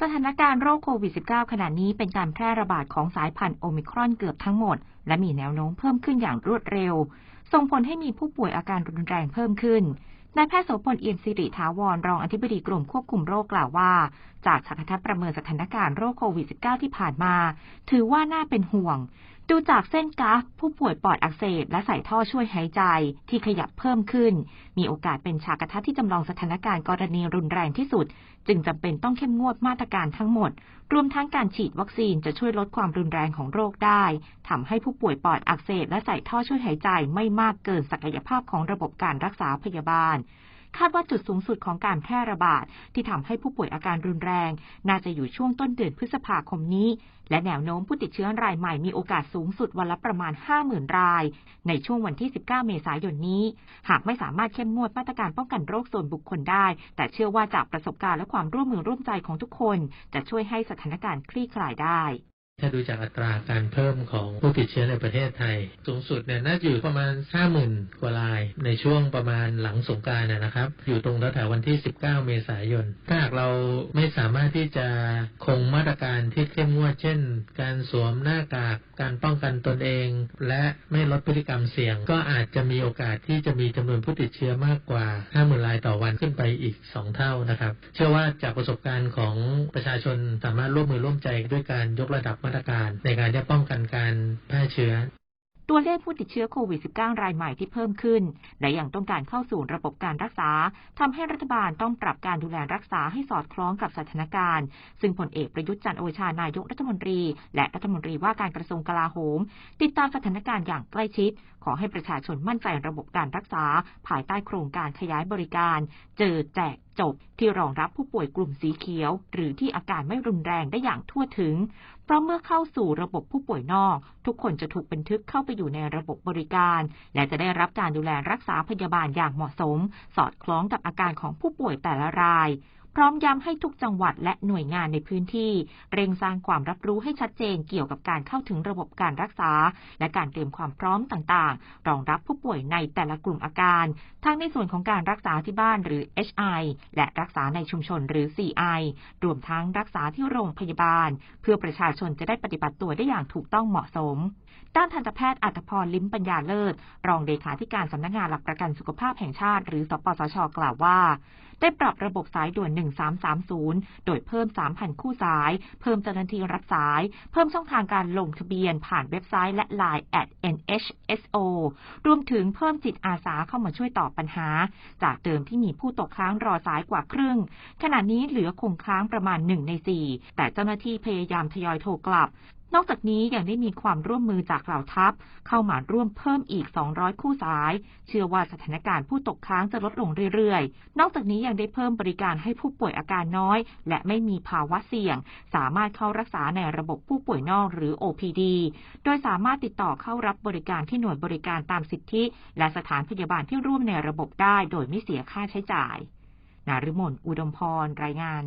สถานการณ์โรคโควิด -19 ขณะนี้เป็นการแพร่ระบาดของสายพันธุ์โอมิครอนเกือบทั้งหมด และมีแนวโน้มเพิ่มขึ้นอย่างรวดเร็ว ส่งผลให้มีผู้ป่วยอาการรุนแรงเพิ่มขึ้นนายแพทย์โสพลเอี่ยมสิริถาวรรองอธิบดีกรมควบคุมโรคกล่าวว่า จากสถานประเมินสถานการณ์โรคโควิด -19 ที่ผ่านมา ถือว่าน่าเป็นห่วง ดูจากเส้นกราฟผู้ป่วยปอดอักเสบและใส่ท่อช่วยหายใจที่ขยับเพิ่มขึ้น มีโอกาสเป็นฉากกระทัดที่จำลองสถานการณ์กรณีรุนแรงที่สุด จึงจำเป็นต้องเข้มงวดมาตรการทั้งหมด รวมทั้งการฉีดวัคซีนจะช่วยลดความรุนแรงของโรคได้ทำให้ผู้ป่วยปอดอักเสบและใส่ท่อช่วยหายใจไม่มากเกินศักยภาพของระบบการรักษาพยาบาล คาดว่าจุดสูงสุดของการแพร่ระบาด ที่ทำให้ผู้ป่วยอาการรุนแรง น่าจะอยู่ช่วงต้นเดือนพฤษภาคมนี้ และแนวโน้มผู้ติดเชื้อรายใหม่มีโอกาสสูงสุดวันละประมาณ 50,000 ราย ในช่วงวันที่ 19 เมษายนนี้ หากไม่สามารถเข้มงวดมาตรการป้องกันโรคส่วนบุคคลได้ แต่เชื่อว่าจากประสบการณ์และความร่วมมือร่วมใจของทุกคน จะช่วยให้สถานการณ์คลี่คลายได้ ถ้าดูจากอัตราการเพิ่มของผู้ติดเชื้อในประเทศไทย สูงสุดเนี่ยน่าจะอยู่ประมาณ 50,000 กว่าราย ในช่วงประมาณหลังสงกรานนะครับ อยู่ตรงแถวๆวันที่ 19 เมษายน ถ้าหากเราไม่สามารถที่จะคงมาตรการที่เข้มงวดเช่น การสวมหน้ากาก การป้องกันตนเอง และไม่ลดพฤติกรรมเสี่ยง ก็อาจจะมีโอกาสที่จะมีจำนวนผู้ติดเชื้อมากกว่า 50,000 รายต่อวันขึ้นไปอีก 2 เท่านะครับ เชื่อว่าจากประสบการณ์ของประชาชนสามารถร่วมมือร่วมใจด้วยการยกระดับมาตรการในการจะป้องกันการแพร่เชื้อ ตัวเลขผู้ติดเชื้อโควิด -19 รายใหม่ที่เพิ่มขึ้น และยังต้องการเข้าสู่ระบบการรักษาทำให้รัฐบาลต้องปรับการดูแลรักษาให้สอดคล้องกับสถานการณ์ ซึ่งผลเอกประยุทธ์จันโอชานายกรัฐมนตรี และรัฐมนตรีว่าการกระทรวงกลาโหม ติดตามสถานการณ์อย่างใกล้ชิดขอให้ประชาชนมั่นใจระบบการรักษา ภายใต้โครงการขยายบริการ เจอแจกจบที่รองรับผู้ป่วยกลุ่มสีเขียว หรือที่อาการไม่รุนแรงได้อย่างทั่วถึง เพราะเมื่อเข้าสู่ระบบผู้ป่วยนอก ทุกคนจะถูกบันทึกเข้าไปอยู่ในระบบบริการ และจะได้รับการดูแลรักษาพยาบาลอย่างเหมาะสม สอดคล้องกับอาการของผู้ป่วยแต่ละราย พร้อมย้ำให้ทุกจังหวัดและหน่วยงานในพื้นที่ เร่งสร้างความรับรู้ให้ชัดเจนเกี่ยวกับการเข้าถึงระบบการรักษา และการเตรียมความพร้อมต่างๆ รองรับผู้ป่วยในแต่ละกลุ่มอาการ ทั้งในส่วนของการรักษาที่บ้านหรือ HI และรักษาในชุมชนหรือ CI รวมทั้งรักษาที่โรงพยาบาล เพื่อประชาชนจะได้ปฏิบัติตัวได้อย่างถูกต้องเหมาะสม ด้านทันตแพทย์อัตพรลิ้มปัญญาเลิศ รองเลขาธิการสำนักงานหลักประกันสุขภาพแห่งชาติ หรือสปสช กล่าวว่า ได้ปรับระบบสายด่วน1330 โดยเพิ่ม 3,000 คู่สาย เพิ่มเจ้าหน้าที่รับสาย เพิ่มช่องทางการลงทะเบียนผ่านเว็บไซต์และ Line at nhso รวมถึงเพิ่มจิตอาสาเข้ามาช่วยตอบปัญหา จากเดิมที่มีผู้ตกค้างรอสายกว่าครึ่ง ขณะนี้เหลือคงค้างประมาณ 1 ใน 4 แต่เจ้าหน้าที่พยายามทยอยโทรกลับ นอกจากนี้ยังได้มีความร่วมมือจากเหล่าทัพ เข้ามาร่วมเพิ่มอีก 200 คู่สาย เชื่อว่าสถานการณ์ผู้ตกค้างจะลดลงเรื่อยๆ นอกจากนี้ยังได้เพิ่มบริการให้ผู้ป่วยอาการน้อย และไม่มีภาวะเสี่ยง สามารถเข้ารักษาในระบบผู้ป่วยนอกหรือ OPD โดยสามารถติดต่อเข้ารับบริการที่หน่วยบริการตามสิทธิ และสถานพยาบาลที่ร่วมในระบบได้ โดยไม่เสียค่าใช้จ่าย นาฤมลอุดมพร รายงาน